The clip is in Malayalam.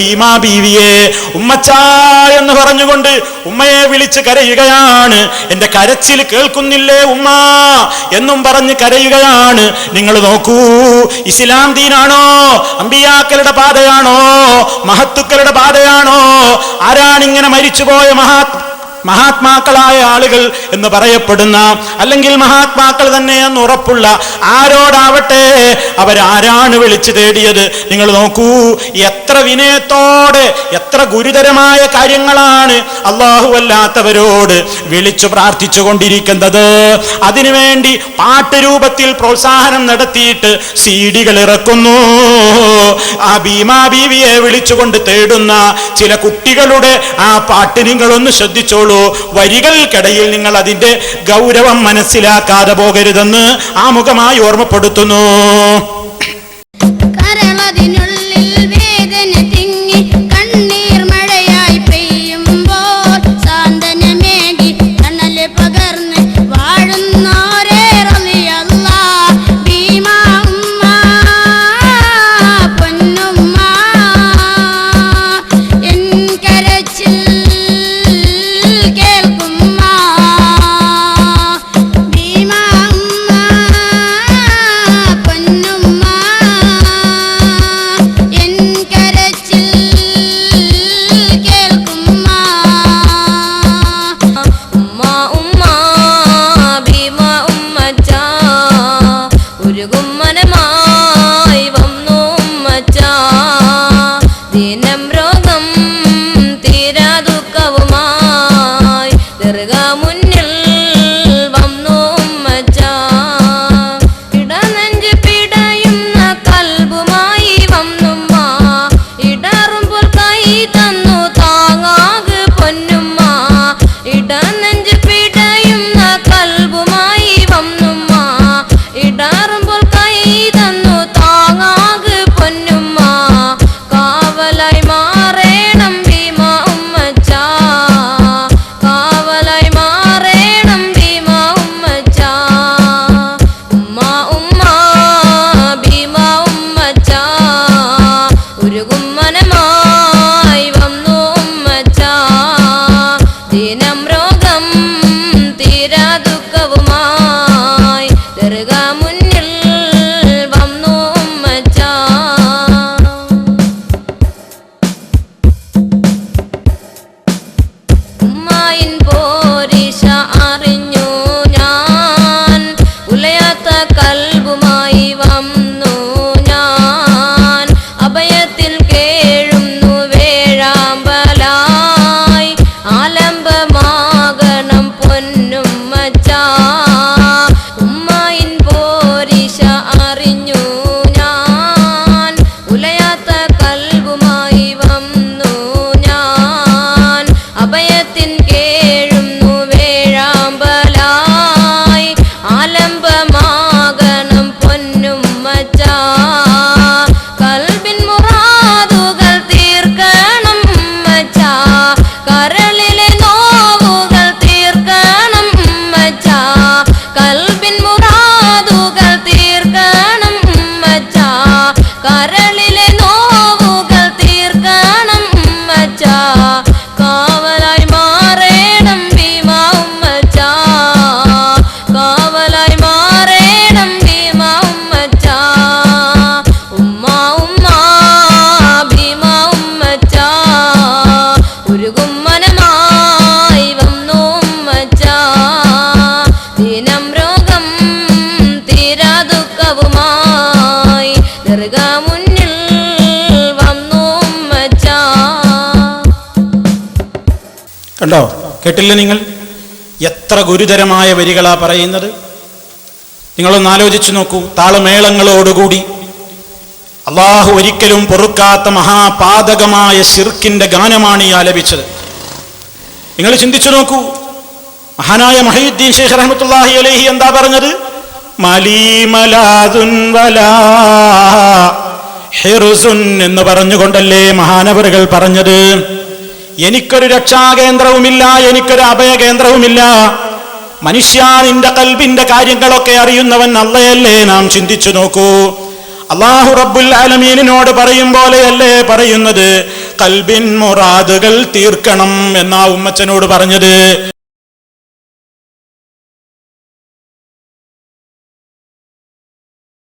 ഭീമാ ബീവിയെ ഉമ്മച്ചാ എന്ന് പറഞ്ഞുകൊണ്ട് ഉമ്മയെ വിളിച്ച് കരയുകയാണ്. എന്റെ കരച്ചിൽ കേൾക്കുന്നില്ലേ ഉമ്മ എന്നും പറഞ്ഞ് കരയുകയാണ്. നിങ്ങൾ നോക്കൂ ഇസ്ലാം ദീനാണോ? അമ്പിയാക്കളുടെ പാതയാണോ? മഹത്തുക്കളുടെ പാതയാണോ? ആരാണിങ്ങനെ മരിച്ചുപോയ മഹാ മഹാത്മാക്കളായ ആളുകൾ എന്ന് പറയപ്പെടുന്ന അല്ലെങ്കിൽ മഹാത്മാക്കൾ തന്നെ എന്ന് ഉറപ്പുള്ള ആരോടാവട്ടെ അവരാരാണ് വിളിച്ചു തേടിയത്? നിങ്ങൾ നോക്കൂ എത്ര വിനയത്തോടെ എത്ര ഗുരുതരമായ കാര്യങ്ങളാണ് അല്ലാഹുവല്ലാത്തവരോട് വിളിച്ചു പ്രാർത്ഥിച്ചു കൊണ്ടിരിക്കുന്നത്. അതിനുവേണ്ടി പാട്ടുരൂപത്തിൽ പ്രോത്സാഹനം നടത്തിയിട്ട് സീഡികൾ ഇറക്കുന്നു. ആ ഭീമാ ബീവിയെ വിളിച്ചുകൊണ്ട് തേടുന്ന ചില കുട്ടികളുടെ ആ പാട്ട് നിങ്ങളൊന്ന് ശ്രദ്ധിച്ചോളൂ. വരികൾക്കിടയിൽ നിങ്ങൾ അതിന്റെ ഗൗരവം മനസ്സിലാക്കാതെ പോകരുതെന്ന് ആമുഖമായി ഓർമ്മപ്പെടുത്തുന്നു. ഉമ്മ ഉമ്മ വന്നു ദിനം രോഗം മുന്നിൽ വന്നു കണ്ടോ? കേട്ടില്ല നിങ്ങൾ? എത്ര ഗുരുതരമായ വരികളാ പറയുന്നത്? നിങ്ങളൊന്ന് ആലോചിച്ചു നോക്കൂ. താളമേളങ്ങളോടുകൂടി അള്ളാഹു ഒരിക്കലും പൊറുക്കാത്ത മഹാപാതകമായ ഷിർക്കിന്റെ ഗാനമാണ് ഈ ആലപിച്ചത്. നിങ്ങൾ ചിന്തിച്ചു നോക്കൂ. മഹാനായ മഹീദ്ദീൻ ഷെയ്ഖ് റഹ്മത്തുള്ളാഹി അലൈഹി എന്താ പറഞ്ഞത്? എന്ന് പറഞ്ഞുകൊണ്ടല്ലേ മഹാനവറുകൾ പറഞ്ഞത്? എനിക്കൊരു രക്ഷാകേന്ദ്രവുമില്ല എനിക്കൊരു അഭയകേന്ദ്രവുമില്ല. മനുഷ്യ നിന്റെ കൽബിന്റെ കാര്യങ്ങളൊക്കെ അറിയുന്നവൻ അല്ലയല്ലേ നാം ചിന്തിച്ചു നോക്കൂ. അള്ളാഹു റബ്ബുൽ ആലമീനിനോട് പറയും പോലെയല്ലേ പറയുന്നത്? കൽബിൻ മുറാദുകൾ തീർക്കണം എന്നാ ഉമ്മച്ചനോട് പറഞ്ഞത്.